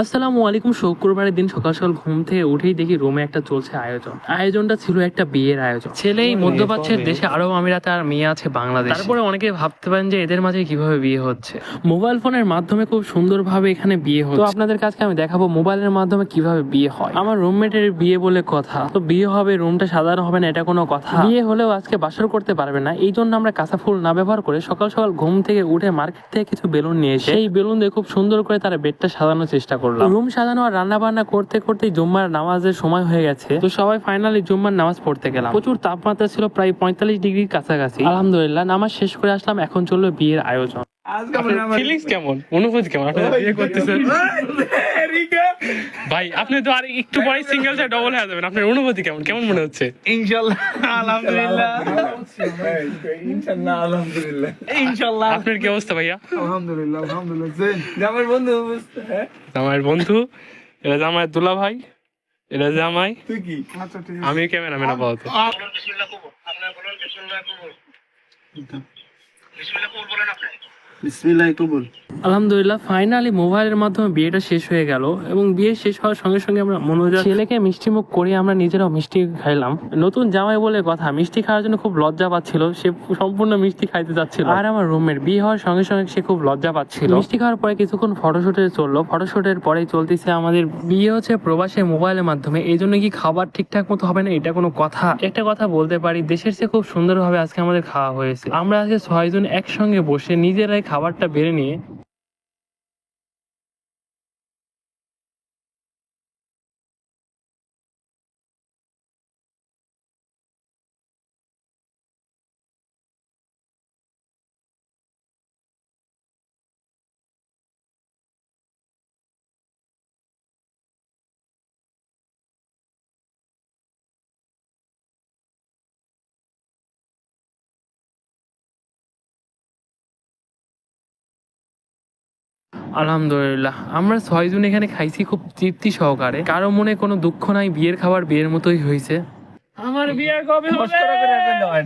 আসসালামু আলাইকুম শুক্রবারের দিন সকাল সকাল ঘুম থেকে উঠেই দেখি রুমে একটা চলছে আয়োজন। আয়োজনটা ছিল একটা বিয়ের আয়োজন। ছেলে এই মধ্যপ্রাচ্যের দেশে আরব আমিরাতে আর মেয়ে আছে বাংলাদেশ। তারপরে অনেকে ভাবতে পারেন যে এদের মাঝে কীভাবে বিয়ে হচ্ছে। মোবাইল ফোনের মাধ্যমে খুব সুন্দরভাবে এখানে বিয়ে হচ্ছে। তো আপনাদের কাছে আমি দেখাবো মোবাইলের মাধ্যমে কীভাবে বিয়ে হয়। আমার রুমমেটের বিয়ে বলে কথা। তো বিয়ে হবে রুমটা সাজানো হবে না এটা কোনো কথা। বিয়ে হলেও আজকে বাসর করতে পারবে না। এই জন্য আমরা কাঁচা ফুল না ব্যবহার করে সকাল সকাল ঘুম থেকে উঠে মার্কেট থেকে কিছু বেলুন নিয়ে এসে এই বেলুন দিয়ে খুব সুন্দর করে তার বেডটা সাজানোর চেষ্টা করলাম। রুম সাজানো আর রান্না বান্না করতে করতে জুম্মার নামাজের সময় হয়ে গেছে। তো সবাই ফাইনালি জুম্মার নামাজ পড়তে গেলাম। প্রচুর তাপমাত্রা ছিল প্রায় পঁয়তাল্লিশ ডিগ্রির কাছাকাছি। আলহামদুলিল্লাহ নামাজ শেষ করে আসলাম। এখন চলল বিয়ের আয়োজন। ফিলিংস কেমন? অনুভূতি কেমন? আপনারা বিয়ে করতেছেন। ভাই আপনি তো আর একটু পরে সিঙ্গেল চা ডবল হয়ে যাবেন। আপনার অনুভূতি কেমন? কেমন মনে হচ্ছে? আলহামদুলিল্লাহ। আলহামদুলিল্লাহ। আপনার কি অবস্থা ভাইয়া? আলহামদুলিল্লাহ আলহামদুলিল্লাহ। আমার বন্ধু হ্যাঁ? আমার বন্ধু এটা যে দুলা ভাই এটা তুই কি? আচ্ছা আমি ক্যামেরাম্যান আপাতত। বিসমিল্লাহ কবুল আলহামদুলিল্লাহ ফাইনালি মোবাইলের মাধ্যমে বিয়েটা শেষ হয়ে গেল এবং বিয়ে শেষ হওয়ার সঙ্গে সঙ্গে আমরা মনোজাত ছেলেকে মিষ্টি মুখ করে আমরা নিজেরাও মিষ্টি খাইলাম। নতুন জামাই বলে কথা মিষ্টি খাওয়ার জন্য খুব লজ্জা পাচ্ছিল। সে সম্পূর্ণ মিষ্টি খাইতে যাচ্ছিল আর আমার রুমের বিয়ে হওয়ার সঙ্গে সঙ্গে সে খুব লজ্জা পাচ্ছিল। মিষ্টি খাওয়ার পরে কিছুক্ষণ ফটোশুটে চলল। ফটোশুটের পরেই চলতেছে আমাদের বিয়ে হচ্ছে প্রবাসে মোবাইলের মাধ্যমে। এই জন্য কি খাবার ঠিকঠাক মতো হবে না? এটা কোনো কথা? একটা কথা বলতে পারি দেশের চেয়ে খুব সুন্দরভাবে আজকে আমাদের খাওয়া হয়েছে। আমরা আজকে ছয়জন একসঙ্গে বসে নিজেরাই খাবারটা বেড়ে নিয়ে আলহামদুলিল্লাহ। আমরা ছয়জন এখানে খাইছি খুব তৃপ্তি সহকারে। কারও মনে কোনো দুঃখ নাই বিয়ের খাবার বিয়ের মতোই হয়েছে আমার বিয়ে কবে হবে?